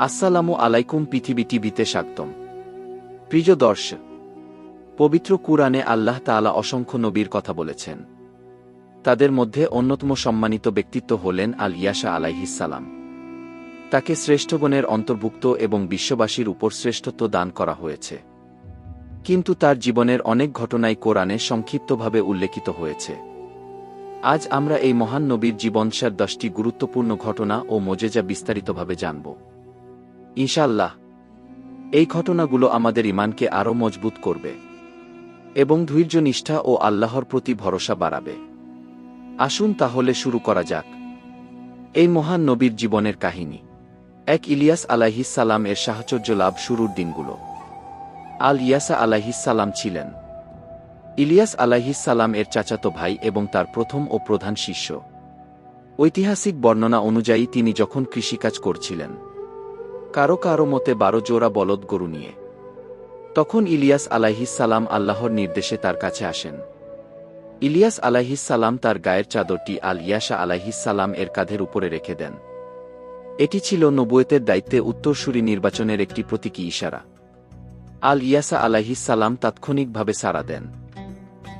আসসালামু আলাইকুম পৃথিবী টিভিতে স্বাগতম। প্রিয় দর্শক, পবিত্র কুরআনে আল্লাহ তাআলা অসংখ্য নবীর কথা বলেছেন। তাদের মধ্যে অন্যতম সম্মানিত ব্যক্তিত্ব হলেন আল ইয়াসা আলাইহিসালাম তাকে শ্রেষ্ঠগণের অন্তর্ভুক্ত এবং বিশ্ববাসীর উপর শ্রেষ্ঠত্ব দান করা হয়েছে। কিন্তু তার জীবনের অনেক ঘটনাই কোরআনে সংক্ষিপ্তভাবে উল্লেখিত হয়েছে। আজ আমরা এই মহান নবীর জীবনসার দশটি গুরুত্বপূর্ণ ঘটনা ও মোজেজা বিস্তারিতভাবে জানব। ইনশাল্লাহ এই ঘটনাগুলো আমাদের ইমানকে আরও মজবুত করবে এবং ধৈর্য নিষ্ঠা ও আল্লাহর প্রতি ভরসা বাড়াবে। আসুন তাহলে শুরু করা যাক। এই মহান নবীর জীবনের কাহিনী। এক ইলিয়াস আলাহিসাল্লাম এর সাহচর্য লাভ শুরুর দিনগুলো। আল ইয়াসা আলাহিসাল্লাম ছিলেন। ইলিয়াস আলাহিসাল্লাম এর চাচাতো ভাই এবং তার প্রথম ও প্রধান শিষ্য। ঐতিহাসিক বর্ণনা অনুযায়ী তিনি যখন কৃষিকাজ করছিলেন কারও কারও মতে বারো জোড়া বলদ গরু নিয়ে। তখন ইলিয়াস আলাহিসাল্লাম আল্লাহর নির্দেশে তার কাছে আসেন। ইলিয়াস আলাহিসাল্লাম তার গায়ের চাদরটি আল ইয়াসা আলাহিসাল্লাম এর কাঁধের উপরে রেখে দেন। এটি ছিল নবুয়েতের দায়িত্বে উত্তরসূরি নির্বাচনের একটি প্রতীকী ইশারা। আল ইয়াসা আলাহিসাল্লাম তাৎক্ষণিকভাবে সাড়া দেন।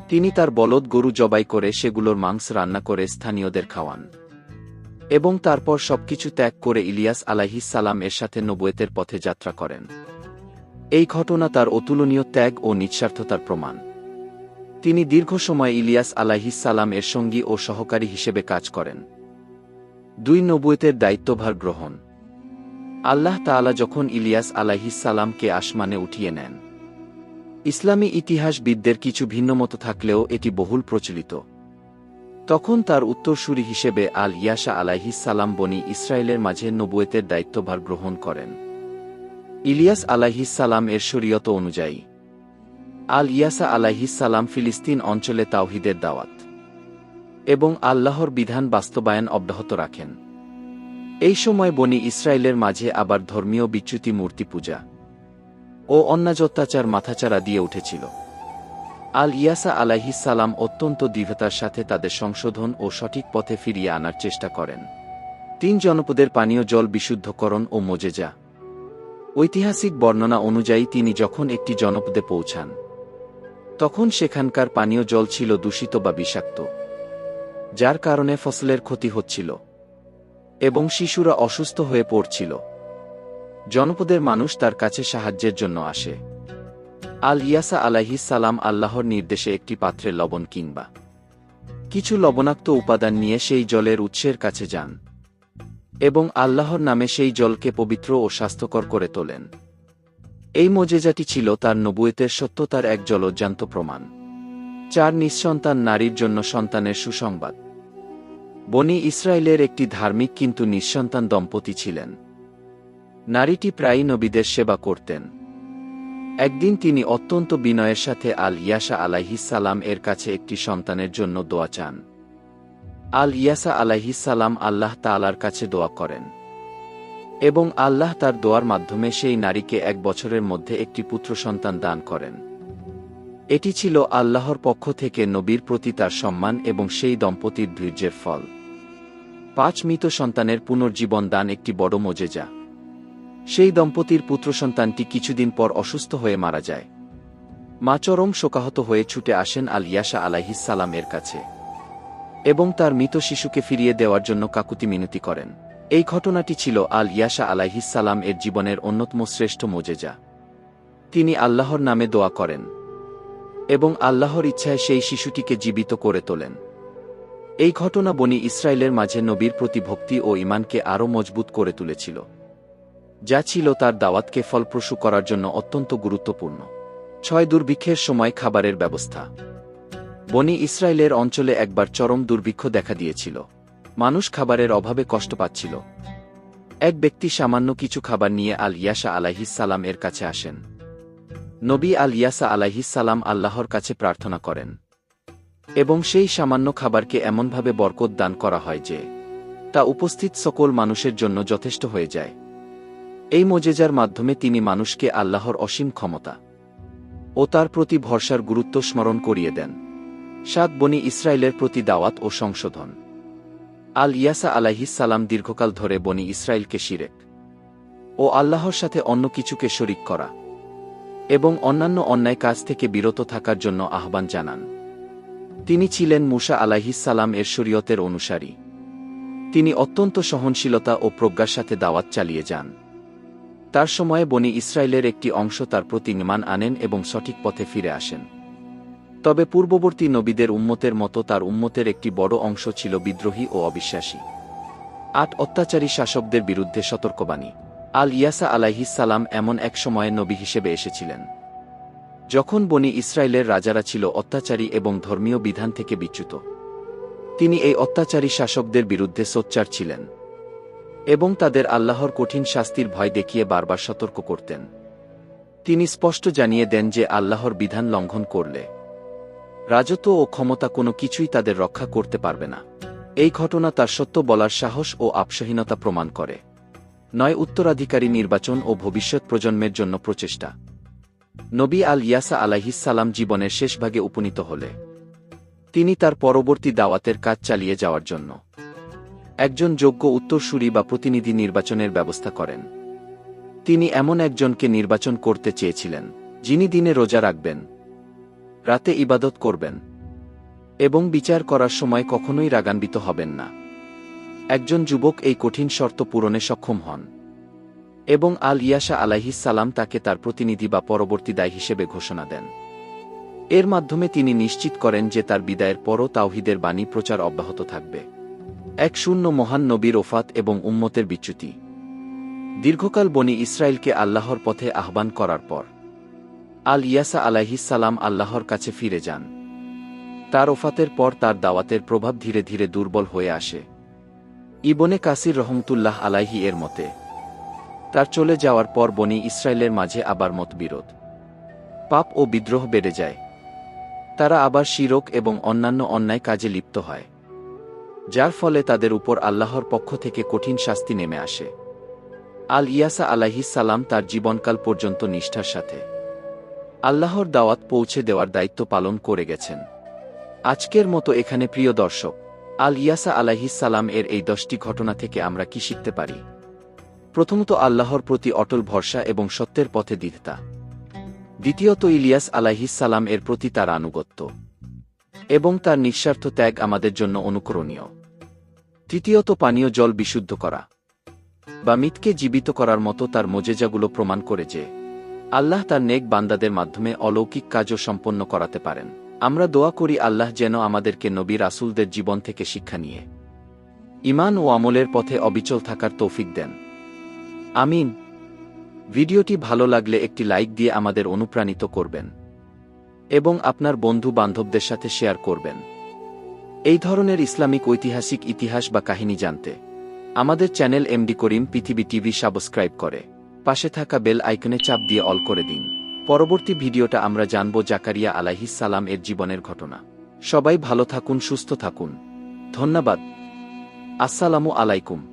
তিনি তার বলদ গরু জবাই করে সেগুলোর মাংস রান্না করে স্থানীয়দের খাওয়ান। এবং তারপর সবকিছু ত্যাগ করে ইলিয়াস আলাহিসাল্লাম এর সাথে নবুয়েতের পথে যাত্রা করেন। এই ঘটনা তার অতুলনীয় ত্যাগ ও নিঃস্বার্থতার প্রমাণ। তিনি দীর্ঘ সময় ইলিয়াস আলাহিসাল্লাম এর সঙ্গী ও সহকারী হিসেবে কাজ করেন। দুই নবুয়েতের দায়িত্বভার গ্রহণ। আল্লাহ তাআলা যখন ইলিয়াস আলাহিসাল্লামকে আসমানে উঠিয়ে নেন। ইসলামী ইতিহাসবিদদের কিছু ভিন্নমত থাকলেও এটি বহুল প্রচলিত। তখন তার উত্তরসূরি হিসেবে আল ইয়াসা আলাহিসাল্লাম বনি ইসরায়েলের মাঝে নবুয়েতের দায়িত্বভার গ্রহণ করেন। ইলিয়াস আলাহিসাল্লাম এর শরীয়ত অনুযায়ী আল ইয়াসা আলাহিসাল্লাম ফিলিস্তিন অঞ্চলে তাওহিদের দাওয়াত এবং আল্লাহর বিধান বাস্তবায়ন অব্যাহত রাখেন। এই সময় বনি ইসরায়েলের মাঝে আবার ধর্মীয় বিচ্যুতি মূর্তি পূজা ও অন্যাযত্যাচার মাথাচাড়া দিয়ে উঠেছিল। আল ইয়াসা আলাহিসাল্লাম অত্যন্ত দৃঢ়তার সাথে তাদের সংশোধন ও সঠিক পথে ফিরিয়ে আনার চেষ্টা করেন। তিন জনপদের পানীয় জল বিশুদ্ধকরণ ও মোজেজা। ঐতিহাসিক বর্ণনা অনুযায়ী তিনি যখন একটি জনপদে পৌঁছান, তখন সেখানকার পানীয় জল ছিল দূষিত বা বিষাক্ত, যার কারণে ফসলের ক্ষতি হচ্ছিল এবং শিশুরা অসুস্থ হয়ে পড়ছিল। জনপদের মানুষ তার কাছে সাহায্যের জন্য আসে। আল ইয়াসা সালাম আল্লাহর নির্দেশে একটি পাত্রে লবণ কিনবা কিছু লবণাক্ত উপাদান নিয়ে সেই জলের উৎসের কাছে যান এবং আল্লাহর নামে সেই জলকে পবিত্র ও স্বাস্থ্যকর করে তোলেন। এই মজেজাটি ছিল তার নবুয়েতের সত্যতার এক জলজ্জান্ত প্রমাণ। চার নিঃসন্তান নারীর জন্য সন্তানের সুসংবাদ। বনি ইসরায়েলের একটি ধার্মিক কিন্তু নিঃসন্তান দম্পতি ছিলেন। নারীটি প্রায়ই নবীদের সেবা করতেন। একদিন তিনি অত্যন্ত বিনয়ের সাথে আল ইয়াসা আলাইহিসাল্লাম এর কাছে একটি সন্তানের জন্য দোয়া চান। আল ইয়াসা আলাইহিসাল্লাম আল্লাহ তালার কাছে দোয়া করেন। এবং আল্লাহ তার দোয়ার মাধ্যমে সেই নারীকে এক বছরের মধ্যে একটি পুত্র সন্তান দান করেন। এটি ছিল আল্লাহর পক্ষ থেকে নবীর প্রতি তার সম্মান এবং সেই দম্পতির ধৈর্যের ফল। পাঁচ মৃত সন্তানের পুনর্জীবন দান একটি বড় মজেজা। সেই দম্পতির পুত্র সন্তানটি কিছুদিন পর অসুস্থ হয়ে মারা যায়। মা চরম শোকাহত হয়ে ছুটে আসেন আল ইয়াসা এর কাছে এবং তার মৃত শিশুকে ফিরিয়ে দেওয়ার জন্য কাকুতি মিনতি করেন। এই ঘটনাটি ছিল আল ইয়াসা আলাইহিসাল্লাম এর জীবনের অন্যতম শ্রেষ্ঠ মোজেজা। তিনি আল্লাহর নামে দোয়া করেন এবং আল্লাহর ইচ্ছায় সেই শিশুটিকে জীবিত করে তোলেন। এই ঘটনা বনি ইসরায়েলের মাঝে নবীর প্রতি ভক্তি ও ইমানকে আরও মজবুত করে তুলেছিল। যা ছিল তার দাওয়াতকে ফলপ্রসূ করার জন্য অত্যন্ত গুরুত্বপূর্ণ। ছয় দুর্ভিক্ষের সময় খাবারের ব্যবস্থা। বনি ইসরায়েলের অঞ্চলে একবার চরম দুর্ভিক্ষ দেখা দিয়েছিল। মানুষ খাবারের অভাবে কষ্ট পাচ্ছিল। এক ব্যক্তি সামান্য কিছু খাবার নিয়ে আল ইয়াসা আলাহিসাল্লাম এর কাছে আসেন। নবী আল ইয়াসা আলাহিসাল্লাম আল্লাহর কাছে প্রার্থনা করেন। এবং সেই সামান্য খাবারকে এমনভাবে বরকত দান করা হয় যে, তা উপস্থিত সকল মানুষের জন্য যথেষ্ট হয়ে যায়। এই মজেজার মাধ্যমে তিনি মানুষকে আল্লাহর অসীম ক্ষমতা ও তার প্রতি ভরসার গুরুত্ব স্মরণ করিয়ে দেন। সাত বনি ইসরায়েলের প্রতি দাওয়াত ও সংশোধন। আল ইয়াসা আলাহিসাল্লাম দীর্ঘকাল ধরে বনি ইসরায়েলকে শিরেক ও আল্লাহর সাথে অন্য কিছুকে শরিক করা এবং অন্যান্য অন্যায় কাজ থেকে বিরত থাকার জন্য আহ্বান জানান। তিনি ছিলেন মুসা আলাহিসাল্লাম এর শরীয়তের অনুসারী। তিনি অত্যন্ত সহনশীলতা ও প্রজ্ঞার সাথে দাওয়াত চালিয়ে যান। তার সময়ে বনি ইসরায়েলের একটি অংশ তার প্রতি নিমান আনেন এবং সঠিক পথে ফিরে আসেন। তবে পূর্ববর্তী নবীদের উম্মতের মতো তার উম্মতের একটি বড় অংশ ছিল বিদ্রোহী ও অবিশ্বাসী। আট অত্যাচারী শাসকদের বিরুদ্ধে সতর্কবাণী। আল ইয়াসা আলাইহিসাল্লাম এমন এক সময়ে নবী হিসেবে এসেছিলেন। যখন বনি ইসরায়েলের রাজারা ছিল অত্যাচারী এবং ধর্মীয় বিধান থেকে বিচ্যুত। তিনি এই অত্যাচারী শাসকদের বিরুদ্ধে সোচ্চার ছিলেন। এবং তাদের আল্লাহর কঠিন শাস্তির ভয় দেখিয়ে বারবার সতর্ক করতেন। তিনি স্পষ্ট জানিয়ে দেন যে আল্লাহর বিধান লঙ্ঘন করলে রাজত্ব ও ক্ষমতা কোনো কিছুই তাদের রক্ষা করতে পারবে না। এই ঘটনা তার সত্য বলার সাহস ও আপসহীনতা প্রমাণ করে। নয় উত্তরাধিকারী নির্বাচন ও ভবিষ্যৎ প্রজন্মের জন্য প্রচেষ্টা। নবী আল ইয়াসা আলাহিসাল্লাম জীবনের শেষ ভাগে উপনীত হলে। তিনি তার পরবর্তী দাওয়াতের কাজ চালিয়ে যাওয়ার জন্য। একজন যোগ্য উত্তরসূরি বা প্রতিনিধি নির্বাচনের ব্যবস্থা করেন। তিনি এমন একজনকে নির্বাচন করতে চেয়েছিলেন, যিনি দিনে রোজা রাখবেন, রাতে ইবাদত করবেন, এবং বিচার করার সময় কখনোই রাগান্বিত হবেন না। একজন যুবক এই কঠিন শর্ত পূরণে সক্ষম হন, এবং আল ইয়াসা আলাইহিস সালাম তাকে তার প্রতিনিধি বা পরবর্তী দায় হিসেবে ঘোষণা দেন। এর মাধ্যমে তিনি নিশ্চিত করেন যে তার বিদায়ের পরও তাওহিদের বাণী প্রচার অব্যাহত থাকবে। এক শূন্য মহান নবীর ওফাত এবং উম্মতের বিচ্যুতি। দীর্ঘকাল বনি ইসরায়েলকে আল্লাহর পথে আহ্বান করার পর, আল ইয়াসা আলাইহিসাল্লাম আল্লাহর কাছে ফিরে যান। তার ওফাতের পর তার দাওয়াতের প্রভাব ধীরে ধীরে দুর্বল হয়ে আসে। ইবনে কাসির রহমতুল্লাহ আলাইহি এর মতে, তার চলে যাওয়ার পর বনি ইসরায়েলের মাঝে আবার মতবিরোধ। পাপ ও বিদ্রোহ বেড়ে যায়। তারা আবার শিরক এবং অন্যান্য অন্যায় কাজে লিপ্ত হয়। যার ফলে তাদের উপর আল্লাহর পক্ষ থেকে কঠিন শাস্তি নেমে আসে। আল ইয়াসা সালাম তার জীবনকাল পর্যন্ত নিষ্ঠার সাথে। আল্লাহর দাওয়াত পৌঁছে দেওয়ার দায়িত্ব পালন করে গেছেন। আজকের মতো এখানে প্রিয় দর্শক, আল ইয়াসা সালাম এর এই দশটি ঘটনা থেকে আমরা কি শিখতে পারি? প্রথমত, আল্লাহর প্রতি অটল ভরসা এবং সত্যের পথে দৃঢ়তা। দ্বিতীয়ত, ইলিয়াস সালাম এর প্রতি তার আনুগত্য। এবং তার নিঃস্বার্থ ত্যাগ আমাদের জন্য অনুকরণীয়। তৃতীয়ত পানীয় জল বিশুদ্ধ করা। বা মিথকে জীবিত করার মতো তার মোজেজাগুলো প্রমাণ করে যে, আল্লাহ তার নেক বান্দাদের মাধ্যমে অলৌকিক কাজও সম্পন্ন করাতে পারেন। আমরা দোয়া করি আল্লাহ যেন আমাদেরকে নবী রাসুলদের জীবন থেকে শিক্ষা নিয়ে। ইমান ও আমলের পথে অবিচল থাকার তৌফিক দেন। আমিন। ভিডিওটি ভালো লাগলে একটি লাইক দিয়ে আমাদের অনুপ্রাণিত করবেন। এবং আপনার বন্ধু বান্ধবদের সাথে শেয়ার করবেন। এই ধরনের ইসলামিক ঐতিহাসিক ইতিহাস বা কাহিনী জানতে আমাদের চ্যানেল এমডি করিম পৃথিবী টিভি সাবস্ক্রাইব করে। পাশে থাকা বেল আইকনে চাপ দিয়ে অল করে দিন। পরবর্তী ভিডিওটা আমরা জানব জাকারিয়া আলাহিস সালাম এর জীবনের ঘটনা। সবাই ভালো থাকুন, সুস্থ থাকুন। ধন্যবাদ। আসসালামু আলাইকুম।